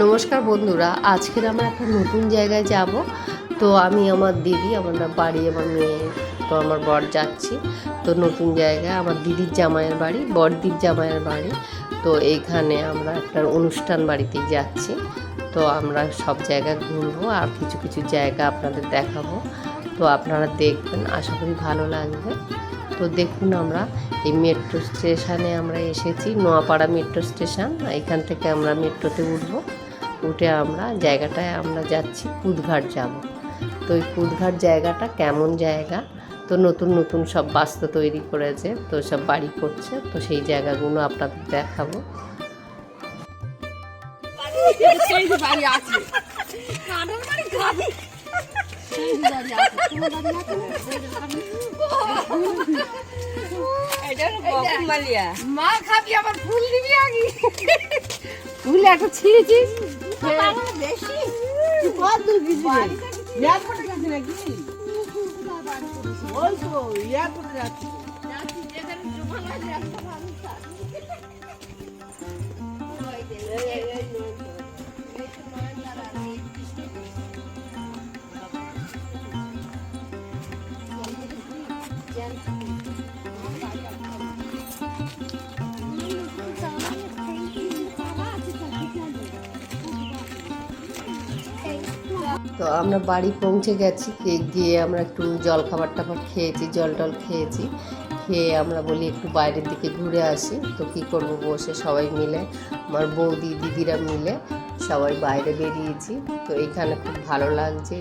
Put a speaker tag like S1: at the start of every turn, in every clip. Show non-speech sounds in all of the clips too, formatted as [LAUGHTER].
S1: নমস্কার বন্ধুরা, আজকের আমরা একটা নতুন জায়গায় যাব। তো আমি আমার দিদি, আমার বাড়ি, আমার মেয়ে, তো আমার বর যাচ্ছি। তো নতুন জায়গায় আমার দিদির জামাইয়ের বাড়ি বড়দির জামাইয়ের বাড়ি। তো এইখানে আমরা একটা অনুষ্ঠান বাড়িতে যাচ্ছি। তো আমরা সব জায়গা ঘুরবো আর কিছু কিছু জায়গা আপনাদের দেখাবো। তো আপনারা দেখবেন, আশা করি ভালো লাগবে। তো দেখুন আমরা, এই মেট্রো স্টেশনে আমরা এসেছি, নোয়াপাড়া মেট্রো স্টেশন। এখান থেকে আমরা মেট্রোতে উঠবো। উঠে আমরা জায়গাটায় আমরা যাচ্ছি কুদঘাট যাব। তো এই কুদঘাট জায়গাটা কেমন জায়গা? তো নতুন নতুন সব বাস্তু তৈরি করেছে তো সব বাড়ি করছে তো সেই জায়গাগুলো আপনাদের দেখাবো।
S2: মা খাবি আবার ফুল দিবি আগে। ফুল একটা ছিঁড়েছিস? বেশি? কত দিবি
S3: এয়ারপোর্টে গেছে নাকি? ওই তো এয়ারপোর্টে যাচ্ছি।
S1: তো আমরা বাড়ি পৌঁছে গেছি গিয়ে আমরা একটু জল খাবার টাবার খেয়েছি, জল টল খেয়েছি। খেয়ে আমরা বলি একটু বাইরের দিকে ঘুরে আসি। তো কী করব বসে সবাই মিলে, আমার বৌদি, দিদিরা মিলে সবাই বাইরে বেরিয়েছি। তো এখানে খুব ভালো লাগছে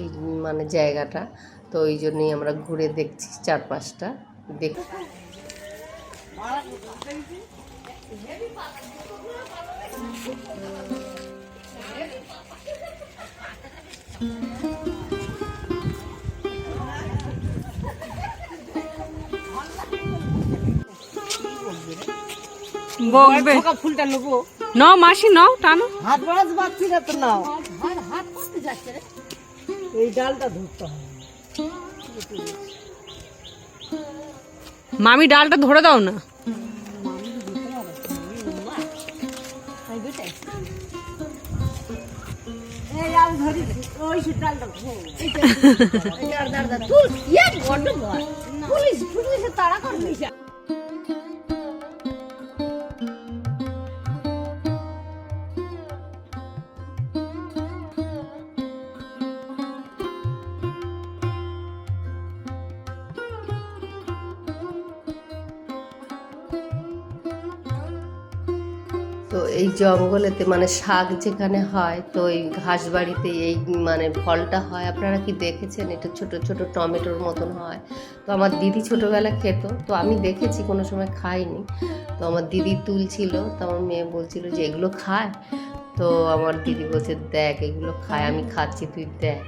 S1: মানে জায়গাটা। তো ওই জন্যই আমরা ঘুরে দেখছি চারপাশটা। দেখ।
S4: বকবে
S3: ফুলটা নেব।
S4: নাও মাসি নাও টানো।
S3: হাত পারছি না তো নাও।
S2: হাত হাত করতে যাচ্ছে রে
S3: এই ডালটা ধরতে হবে।
S4: মামি ডালটা ধরে দাও না। [LAUGHS]
S2: দাঁড় তুল ইয়ে ভয় পুলিশ পুলিশে তাড়া করবে
S1: জঙ্গলেতে মানে শাক যেখানে হয়, তো এই ঘাস বাড়িতে এই মানে ফলটা হয়, আপনারা কি দেখেছেন? এটা ছোট ছোট টমেটোর মতন হয়। তো আমার দিদি ছোটোবেলা খেত, তো আমি দেখেছি কোনো সময় খাইনি। তো আমার দিদি তুলছিল, তো আমার মেয়ে বলছিল যে, এগুলো খায়? তো আমার দিদি বলছে, দেখ, এগুলো খায়, আমি খাচ্ছি, তুই দেখ।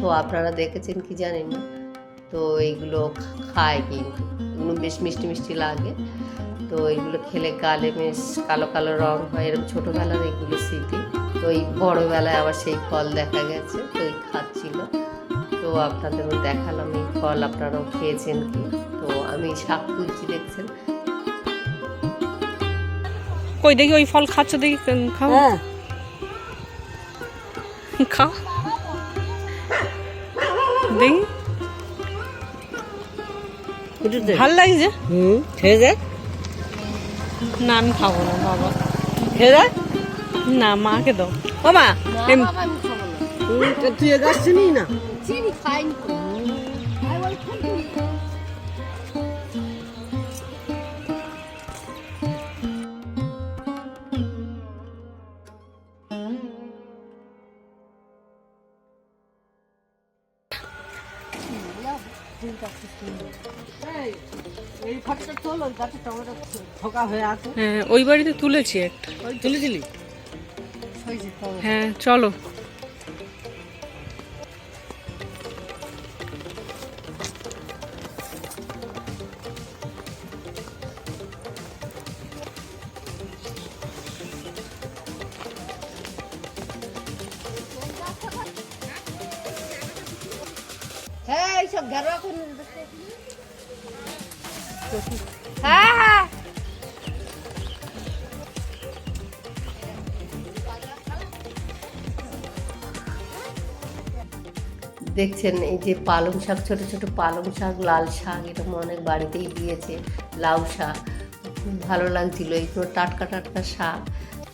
S1: তো আপনারা দেখেছেন কি জানেন তো এইগুলো খায় কিন্তু। এগুলো বেশ মিষ্টি মিষ্টি লাগে। তো এগুলো খেলে গালে বেশ কালো কালো রং হয় এরকম ছোটোবেলার এগুলো স্মৃতি। তো এই বড়োবেলায় আবার সেই ফল দেখা গেছে তো এই খাচ্ছিল। তো আপনাদেরও দেখালাম এই ফল আপনারাও খেয়েছেন কি? তো আমি শাক তুলছি দেখছেন?
S4: কই দেখি ওই ফল খাচ্ছ দেখি খাও।
S3: হ্যাঁ।
S4: খাও। দেখি। ভালো লাগছে?
S3: হুম খেয়ে দেখ।
S4: না আমি খাব না বাবা।
S3: খেয়ে
S4: না মাকে দাও।
S3: ও মা তুই চিনি না?
S2: চিনি খাইনি।
S3: হয়ে
S4: হ্যাঁ ওই বাড়িতে তুলেছি একটা।
S3: ওই তুলেছিলি
S4: হ্যাঁ চলো।
S2: হ্যাঁ এইসব ঘেরোয়া করে
S1: দেখছেন এই যে পালং শাক, ছোট ছোট পালং শাক, লাল শাক এরকম অনেক বাড়িতেই দিয়েছে, লাউ শাক। খুব ভালো লাগছিল এইগুলো টাটকা টাটকা শাক।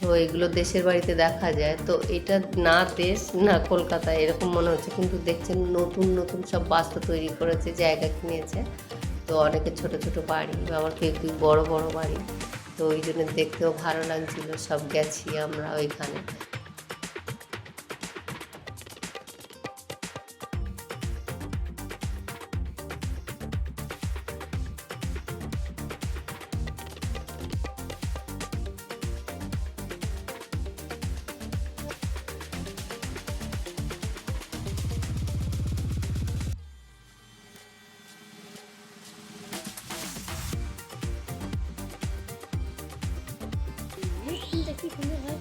S1: তো এগুলো দেশের বাড়িতে দেখা যায়। তো এটা না দেশ, না কলকাতা, এরকম মনে হচ্ছে। কিন্তু দেখছেন নতুন নতুন সব বাস্তু তৈরি করেছে, জায়গা কিনেছে। তো অনেকে ছোট ছোট বাড়ি, আবার কেউ কেউ বড় বড় বাড়ি। তো ওই জন্য দেখতেও ভালো লাগছিল, সব গেছি আমরা ওইখানে।
S2: বাড়ি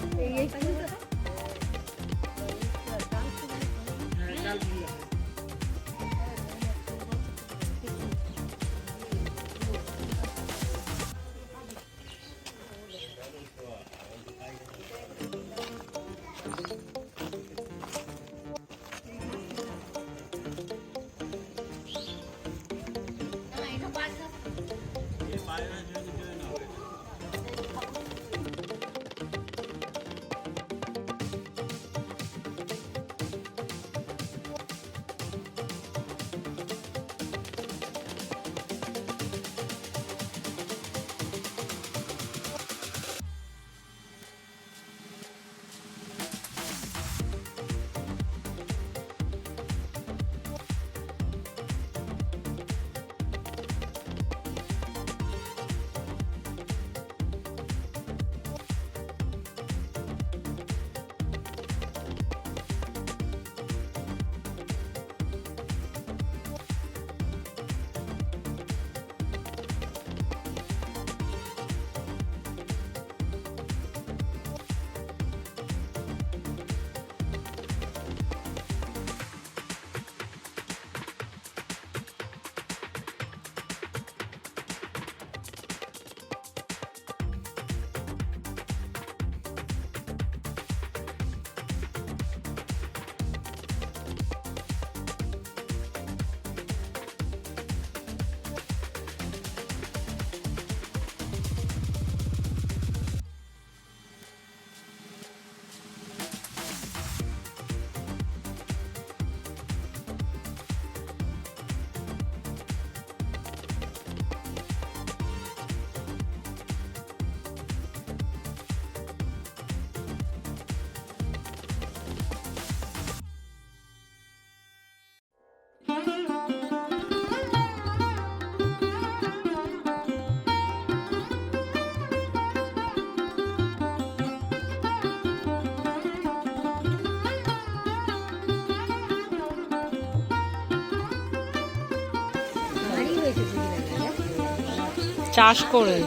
S4: চাষ করে।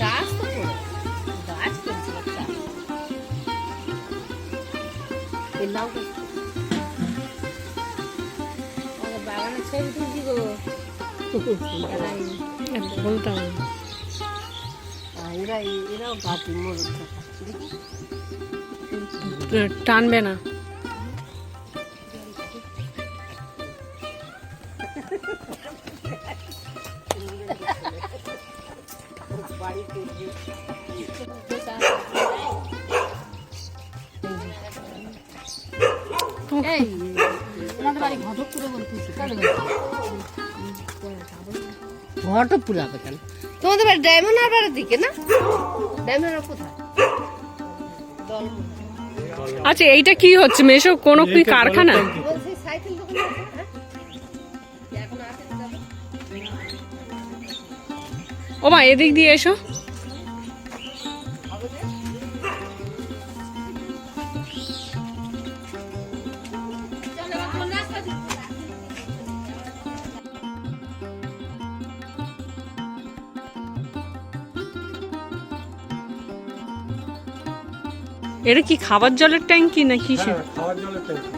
S2: চাষ তো করে গাছ করেছিল লাউ বাগানের ছবি তুলছি গো।
S4: বলতাম
S2: এরা এরাও গাছে
S4: টানবে না।
S2: এই আমাদের বাড়ি ঘটকপুরে বলতেছি ঘটকপুরে হবে কেন? তোমাদের বাড়ি ডায়মন্ড হারবারের দিকে না? ডায়মন্ড হারবার কোথায়?
S4: আচ্ছা এইটা কি হচ্ছে? মেশো কোনো কি কারখানা?
S2: হ্যাঁ।
S4: ও মা এদিক দিয়ে এসো। এটা কি খাবার জলের ট্যাঙ্কি না কি
S5: হ্যাঁ, জলের ট্যাঙ্কি।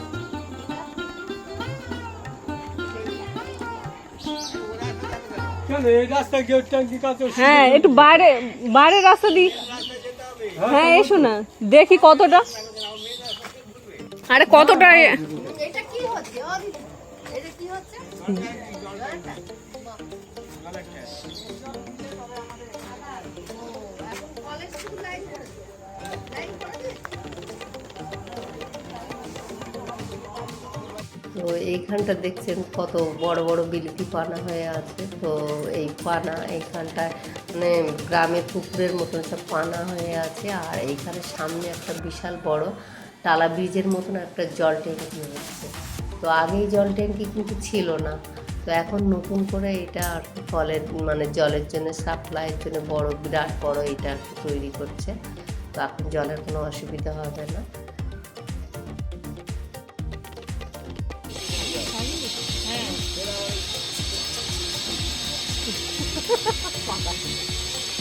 S5: কাছে
S4: হ্যাঁ একটু বাইরে বাইরে রাস্তা দি হ্যাঁ এসো না দেখি কতটা। আরে কতটা
S6: এইখানটা দেখছেন কত বড় বড় বিলিতি পানা হয়ে আছে। তো এই পানা এইখানটায় মানে গ্রামে পুকুরের মতন সব পানা হয়ে আছে। আর এইখানে সামনে একটা বিশাল বড় টালা ব্রিজের মতন একটা জল ট্যাঙ্কি হচ্ছে তো আগেই জল ট্যাঙ্কি কিন্তু ছিল না। তো এখন নতুন করে এটা আর কি কলের মানে জলের জন্য, সাপ্লাইয়ের জন্য বড়, বিরাট বড় এটা আর কি তৈরি করছে। তো এখন জলের কোনো অসুবিধা হবে না।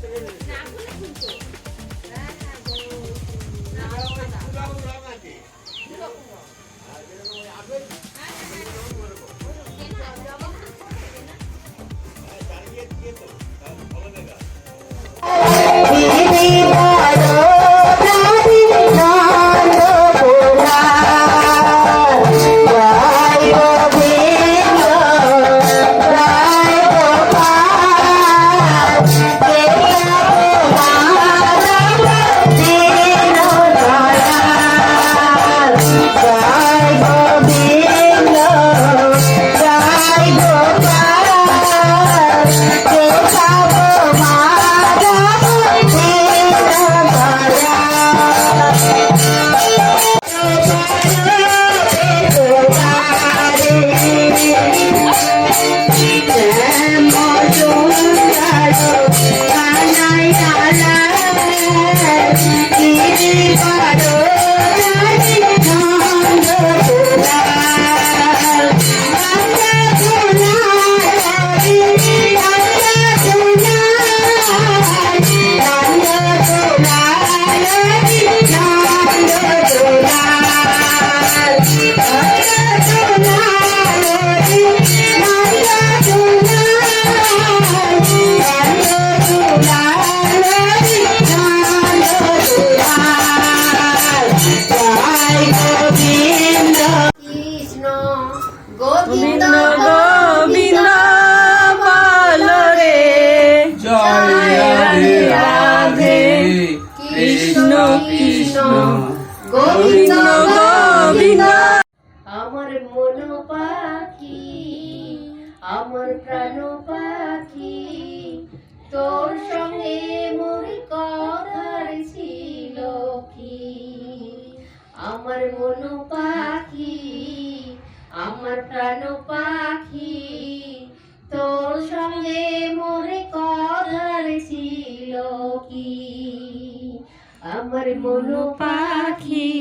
S7: ছিল
S6: কৃষ্ণ কৃষ্ণ
S4: গোবিন্দ গোবিন্দ।
S6: আমার মন পাখি আমার প্রাণ পাখি তোর সঙ্গে মোর কথার ছিল কি? আমার মন পাখি আমার প্রাণ পাখি তোর সঙ্গে মোর কথার ছিল কি? আমার মন
S4: পাখি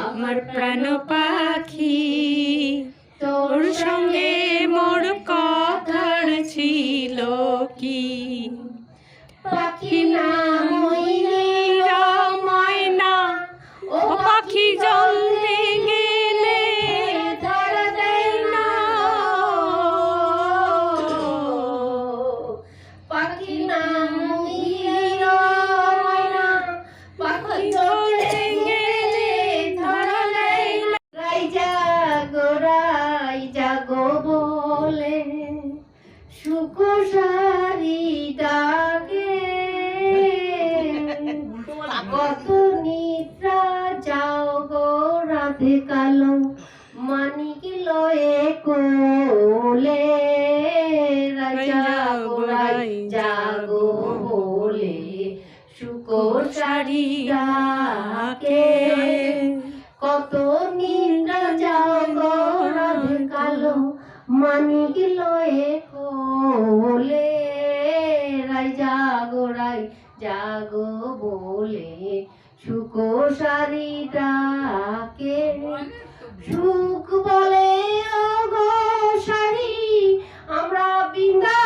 S4: আমার প্রাণ পাখি তোর সঙ্গে মোর কথার ছিল কি?
S6: পাখি না কত নিদ্রা যাও গরাধে কালো মানিক লয়ে হলে রাই জাগো রাই জাগো বলে শুকো সারি ডাকে সুখ বলে ও গো সারি আমরা বিন্দা